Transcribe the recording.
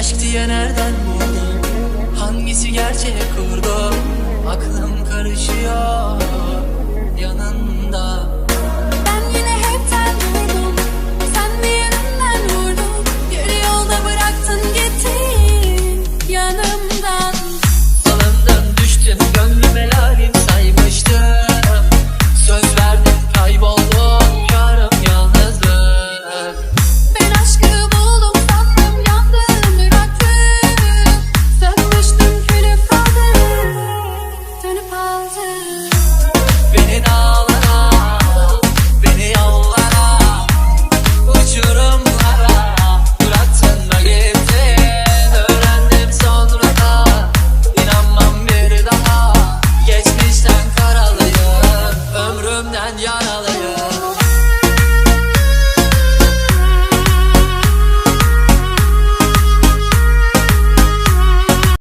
Aşk diye nereden buldun? Hangisi gerçek kurdu? Aklım karışıyor ben yarın